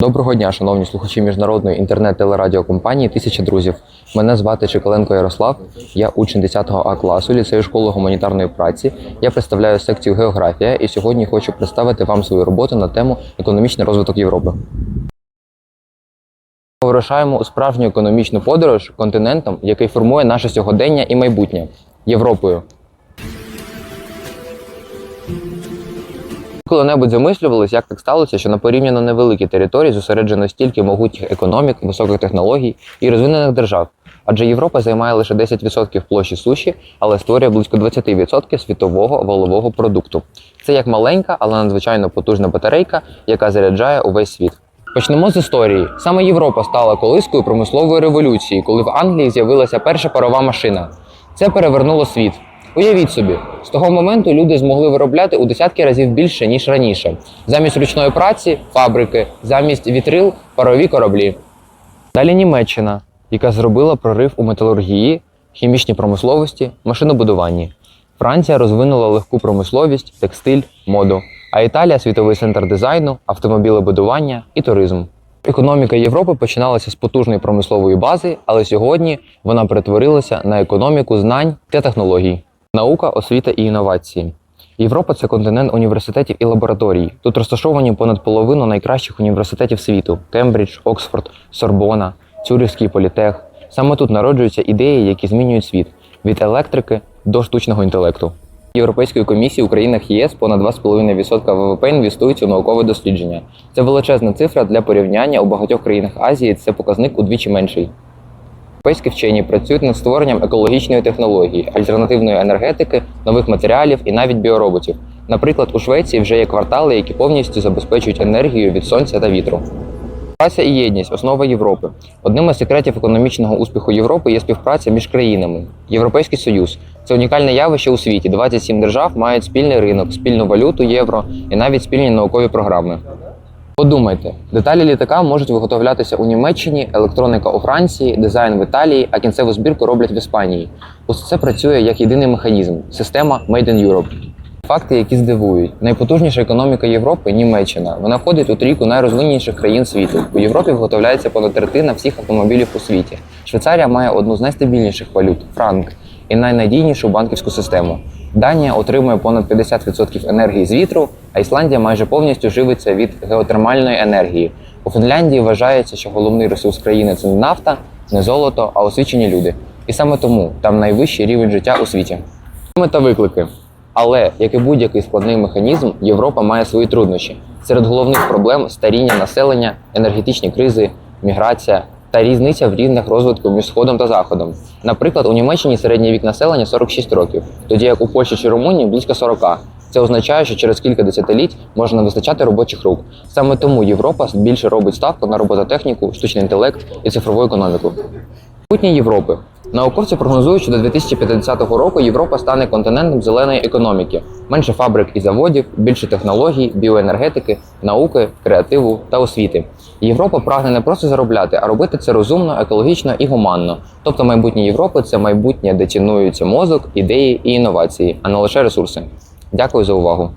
Доброго дня, шановні слухачі міжнародної інтернет-телерадіокомпанії Тисяча друзів. Мене звати Чекаленко Ярослав. Я учень 10 А класу ліцею школи гуманітарної праці. Я представляю секцію географія і сьогодні хочу представити вам свою роботу на тему економічний розвиток Європи. Вирушаємо у справжню економічну подорож континентом, який формує наше сьогодення і майбутнє Європою. Коли-небудь замислювались, як так сталося, що на порівняно невеликій території зосереджено стільки могутніх економік, високих технологій і розвинених держав. Адже Європа займає лише 10% площі суші, але створює близько 20% світового валового продукту. Це як маленька, але надзвичайно потужна батарейка, яка заряджає увесь світ. Почнемо з історії. Саме Європа стала колискою промислової революції, коли в Англії з'явилася перша парова машина. Це перевернуло світ. Уявіть собі, з того моменту люди змогли виробляти у десятки разів більше, ніж раніше. Замість ручної праці фабрики, замість вітрил парові кораблі. Далі Німеччина, яка зробила прорив у металургії, хімічній промисловості, машинобудуванні. Франція розвинула легку промисловість, текстиль, моду. А Італія світовий центр дизайну, автомобілебудування і туризм. Економіка Європи починалася з потужної промислової бази, але сьогодні вона перетворилася на економіку знань та технологій. Наука, освіта і інновації. Європа це континент університетів і лабораторій. Тут розташовані понад половину найкращих університетів світу: Кембридж, Оксфорд, Сорбона, Цюрихський політех. Саме тут народжуються ідеї, які змінюють світ від електрики до штучного інтелекту. Європейської комісії у країнах ЄС понад 2,5% ВВП інвестують у наукове дослідження. Це величезна цифра для порівняння у багатьох країнах Азії. Це показник удвічі менший. Європейські вчені працюють над створенням екологічної технології, альтернативної енергетики, нових матеріалів і навіть біороботів. Наприклад, у Швеції вже є квартали, які повністю забезпечують енергію від сонця та вітру. Праця і єдність основа Європи. Одним із секретів економічного успіху Європи є співпраця між країнами. Європейський союз це унікальне явище у світі. 27 держав мають спільний ринок, спільну валюту євро і навіть спільні наукові програми. Подумайте, деталі літака можуть виготовлятися у Німеччині, електроніка у Франції, дизайн в Італії, а кінцеву збірку роблять в Іспанії. Усе це працює як єдиний механізм система Made in Europe. Факти, які здивують, найпотужніша економіка Європи Німеччина. Вона входить у трійку найрозвиненіших країн світу. У Європі виготовляється понад третина всіх автомобілів у світі. Швейцарія має одну з найстабільніших валют франк і найнадійнішу банківську систему. Данія отримує понад 50% енергії з вітру, а Ісландія майже повністю живиться від геотермальної енергії. У Фінляндії вважається, що головний ресурс країни це не нафта, не золото, а освічені люди. І саме тому там найвищий рівень життя у світі. Мета виклики. Але, як і будь-який складний механізм, Європа має свої труднощі. Серед головних проблем старіння населення, енергетичні кризи, міграція та різниця в рівнях розвитку між сходом та заходом. Наприклад, у Німеччині середній вік населення 46 років, тоді як у Польщі чи Румунії близько 40. Це означає, що через кілька десятиліть може не вистачати робочих рук. Саме тому Європа більше робить ставку на робототехніку, штучний інтелект і цифрову економіку. Майбутнє Європи. Науковці прогнозують, що до 2050 року Європа стане континентом зеленої економіки, менше фабрик і заводів, більше технологій, біоенергетики, науки, креативу та освіти. Європа прагне не просто заробляти, а робити це розумно, екологічно і гуманно. Тобто майбутнє Європи це майбутнє, де цінуються мозок, ідеї і інновації, а не лише ресурси. Дякую за увагу.